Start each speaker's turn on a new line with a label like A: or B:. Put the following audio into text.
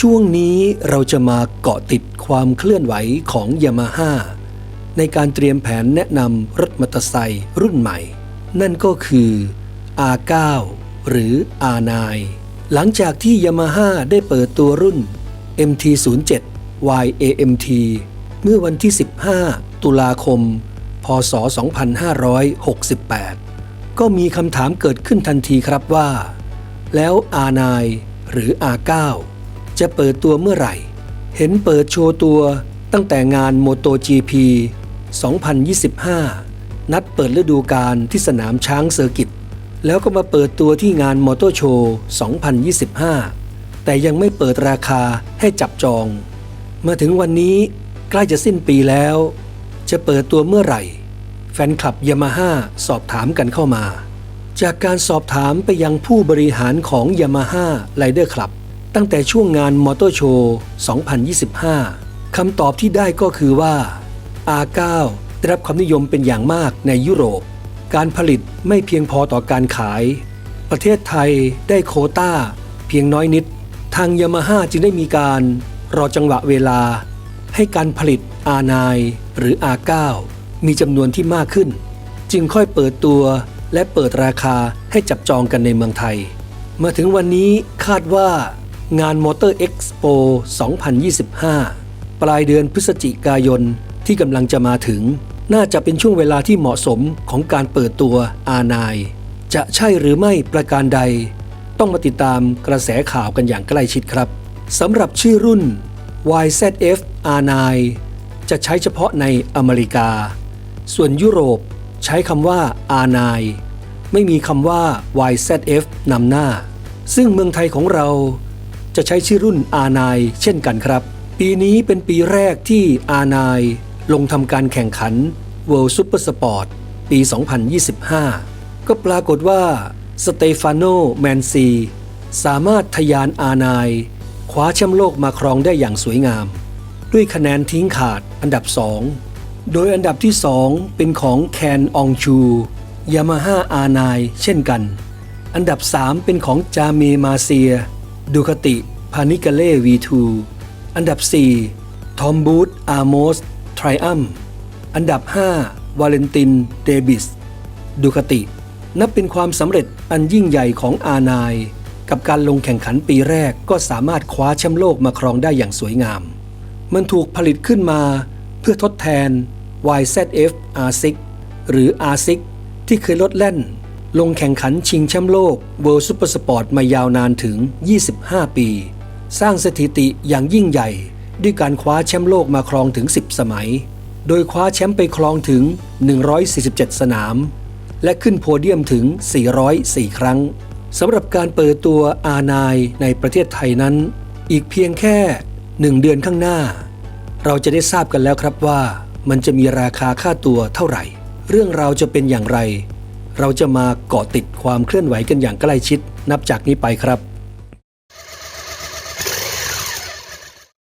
A: ช่วงนี้เราจะมาเกาะติดความเคลื่อนไหวของยามาฮ่าในการเตรียมแผนแนะนำรถมอเตอร์ไซค์รุ่นใหม่ นั่นก็คือ R9 หรือ R9 หลังจากที่ยามาฮ่าได้เปิดตัวรุ่น MT07 YAMT เมื่อวันที่ 15 ตุลาคม พศ 2568 ก็มีคำถามเกิดขึ้นทันทีครับว่า แล้ว R9 หรือ R9 จะเปิดตัวเมื่อไหร่ เห็นเปิดโชว์ตัวตั้งแต่งาน MotoGP 2025 นัดเปิดฤดูกาลที่สนามช้างเซอร์กิต แล้วก็มาเปิดตัวที่งานมอเตอร์โชว์2025 แต่ยังไม่เปิดราคาให้จับจอง มาถึงวันนี้ใกล้จะสิ้นปีแล้ว จะเปิดตัวเมื่อไหร่ แฟนคลับยามาฮ่าสอบถามกันเข้ามา จากการสอบถามไปยังผู้บริหารของ Yamaha Rider Club ตั้งแต่ช่วงงานมอเตอร์โชว์2025 คำตอบที่ได้ก็คือว่า R9 ได้รับความนิยมเป็นอย่างมากในยุโรป การผลิตไม่เพียงพอต่อการขาย ประเทศไทยได้โคต้า เพียงน้อยนิด ทางยามาฮ่าจึงได้มีการรอจังหวะเวลา ให้การผลิต R9 หรือ R9 มีจำนวนที่มากขึ้น จึงค่อยเปิดตัวและเปิดราคาให้จับจองกันในเมืองไทย มาถึงวันนี้คาดว่า งานมอเตอร์เอ็กซ์โป2025 ปลายเดือนพฤศจิกายนที่กำลังจะมาถึง น่าจะเป็นช่วงเวลาที่เหมาะสมของการเปิดตัว R9 จะใช่หรือไม่ประการใด ต้องมาติดตามกระแสข่าวกันอย่างใกล้ชิดครับสำหรับชื่อรุ่น YZF R9 จะใช้เฉพาะในอเมริกา ส่วนยุโรปใช้คำว่า R9 ไม่มีคำว่า YZF นำหน้า ซึ่งเมืองไทยของเรา จะใช้ชื่อรุ่น R9 เช่นกันครับ ปีนี้เป็นปีแรกที่ R9 ลงทำการแข่งขัน World Super Sport ปี 2025 ก็ปรากฏว่าสเตฟานโนแมนซีสามารถทะยาน R9 คว้าแชมป์โลกมาครองได้อย่างสวยงาม ด้วยคะแนนทิ้งขาดอันดับ 2 โดยอันดับที่ 2 เป็นของแคนอองชูยามาฮ่า R9 เช่นกัน อันดับ 3 เป็นของจาเมมาเซีย ดูคติพานิกาเล่ V2 อันดับ 4 ทอมบูธอาร์โมสทริอัมอันดับ 5 วาเลนติน เดบิส ดูคติ นับเป็นความสำเร็จอันยิ่งใหญ่ของอาานายกับการลงแข่งขันปีแรกก็สามารถคว้าแชมป์โลกมาครองได้อย่างสวยงาม มันถูกผลิตขึ้นมาเพื่อทดแทน YZF R6 หรือ R6 ที่เคยลดแล่น ลงแข่งขันชิงแชมป์โลก World Super Sport มายาวนานถึง 25 ปี สร้างสถิติอย่างยิ่งใหญ่ ด้วยการคว้าแชมป์โลกมาครองถึง 10 สมัย โดยคว้าแชมป์ไปครองถึง 147 สนาม และขึ้นโพเดียมถึง 404 ครั้งสำหรับการเปิดตัวอานายในประเทศไทยนั้น อีกเพียงแค่ 1 เดือนข้างหน้า เราจะได้ทราบกันแล้วครับว่า มันจะมีราคาค่าตัวเท่าไหร่ เรื่องราวจะเป็นอย่างไร เราจะมาเกาะติดความเคลื่อนไหวกันอย่างใกล้ชิด นับจากนี้ไปครับ